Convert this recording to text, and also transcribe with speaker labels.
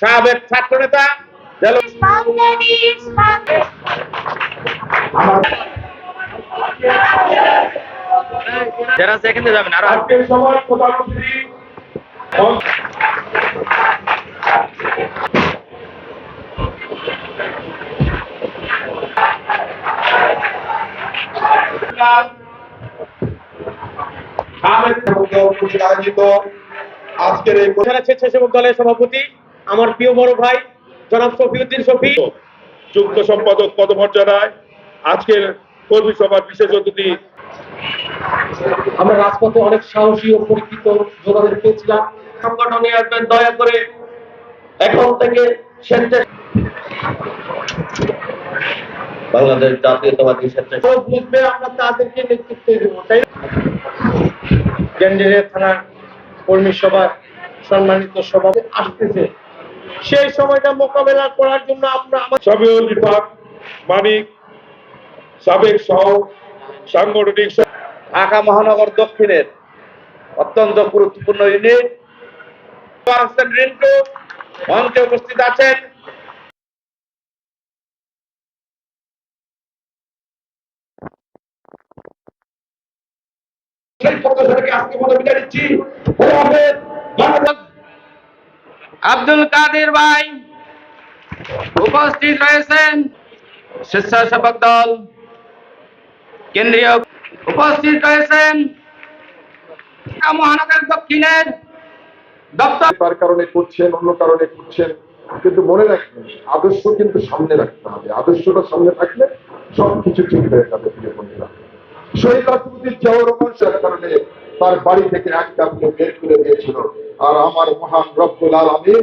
Speaker 1: সাবেক ছাত্র নেতা
Speaker 2: যারা আছে যাবেন
Speaker 1: আরও সময় প্রধানমন্ত্রী আয়োজিত আজকের এই
Speaker 3: স্বেচ্ছাসেবক দলের সভাপতি আমার প্রিয় বড় ভাই জনাব শফিউদ্দিন শফি।
Speaker 1: যুক্ত সম্পাদক পদমর্যাদায় আজকের কর্মী সভার বিশেষ অতিথি।
Speaker 3: আমরা রাজপথে অনেক সাহসী ও পরিচিত যোদ্ধাদের পেয়েছিলাম। সংগঠনে আসবেন দয়া করে এখন থেকে স্বেচ্ছা
Speaker 2: বাংলাদেশ জাতীয়তাবাদী স্বেচ্ছাসেবক
Speaker 3: বুঝবে আমরা তাদেরকে নেতৃত্ব দেবো তাই না? থানা কর্মী সভা সম্মানিত সভাপতি আসতেছে সেই সময়টা মোকাবেলা করার জন্য আমরা
Speaker 1: সবিউল বিভাগ মানিক সাবেক সহ সাংগঠনিক
Speaker 2: ঢাকা মহানগর দক্ষিণের অত্যন্ত গুরুত্বপূর্ণ ইউনিট রিন্টু মঞ্চে উপস্থিত আছেন
Speaker 1: সেই থেকে আজকে মনে বিদায়। বাংলাদেশ।
Speaker 2: আব্দুল কাদের ভাই উপস্থিত রয়েছেন স্বেচ্ছাসেবক দল। কেন্দ্রীয় উপস্থিত রয়েছেন মহানগর দক্ষিণের দপ্তর।
Speaker 4: তার কারণে করছেন অন্য কারণে করছেন কিন্তু মনে রাখবেন আদর্শ কিন্তু সামনে রাখতে হবে। আদর্শটা সামনে থাকলে সবকিছু ঠিক হয়ে যাবে। সাহেব কারণে তার বাড়ি থেকে এক কাপড় বের করে দিয়েছিল। আর আমার মহান রব্বুল আলমী